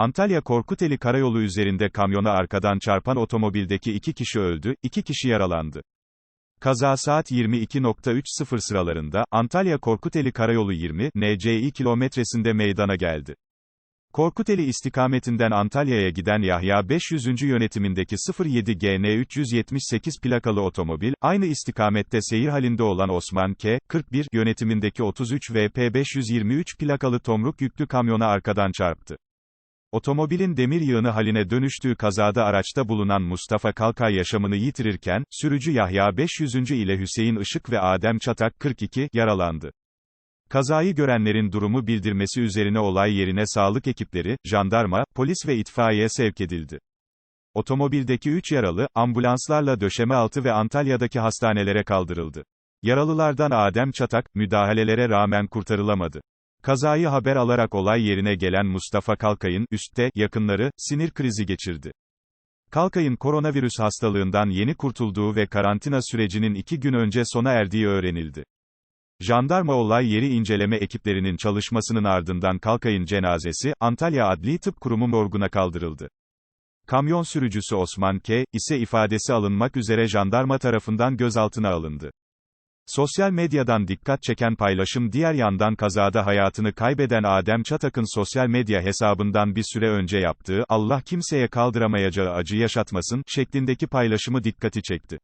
Antalya Korkuteli Karayolu üzerinde kamyona arkadan çarpan otomobildeki iki kişi öldü, iki kişi yaralandı. Kaza saat 22.30 sıralarında, Antalya Korkuteli Karayolu 20, NCİ kilometresinde meydana geldi. Korkuteli istikametinden Antalya'ya giden Yahya 500. yönetimindeki 07 GN 378 plakalı otomobil, aynı istikamette seyir halinde olan Osman K. 41 yönetimindeki 33 VP 523 plakalı tomruk yüklü kamyona arkadan çarptı. Otomobilin demir yığını haline dönüştüğü kazada araçta bulunan Mustafa Kalkay yaşamını yitirirken, sürücü Yahya 500. ile Hüseyin Işık ve Adem Çatak 42 yaralandı. Kazayı görenlerin durumu bildirmesi üzerine olay yerine sağlık ekipleri, jandarma, polis ve itfaiye sevk edildi. Otomobildeki 3 yaralı, ambulanslarla döşemealtı ve Antalya'daki hastanelere kaldırıldı. Yaralılardan Adem Çatak, müdahalelere rağmen kurtarılamadı. Kazayı haber alarak olay yerine gelen Mustafa Kalkay'ın, üstte, yakınları, sinir krizi geçirdi. Kalkay'ın koronavirüs hastalığından yeni kurtulduğu ve karantina sürecinin iki gün önce sona erdiği öğrenildi. Jandarma olay yeri inceleme ekiplerinin çalışmasının ardından Kalkay'ın cenazesi, Antalya Adli Tıp Kurumu morguna kaldırıldı. Kamyon sürücüsü Osman K. ise ifadesi alınmak üzere jandarma tarafından gözaltına alındı. Sosyal medyadan dikkat çeken paylaşım diğer yandan kazada hayatını kaybeden Adem Çatak'ın sosyal medya hesabından bir süre önce yaptığı, Allah kimseye kaldıramayacağı acı yaşatmasın, şeklindeki paylaşımı dikkati çekti.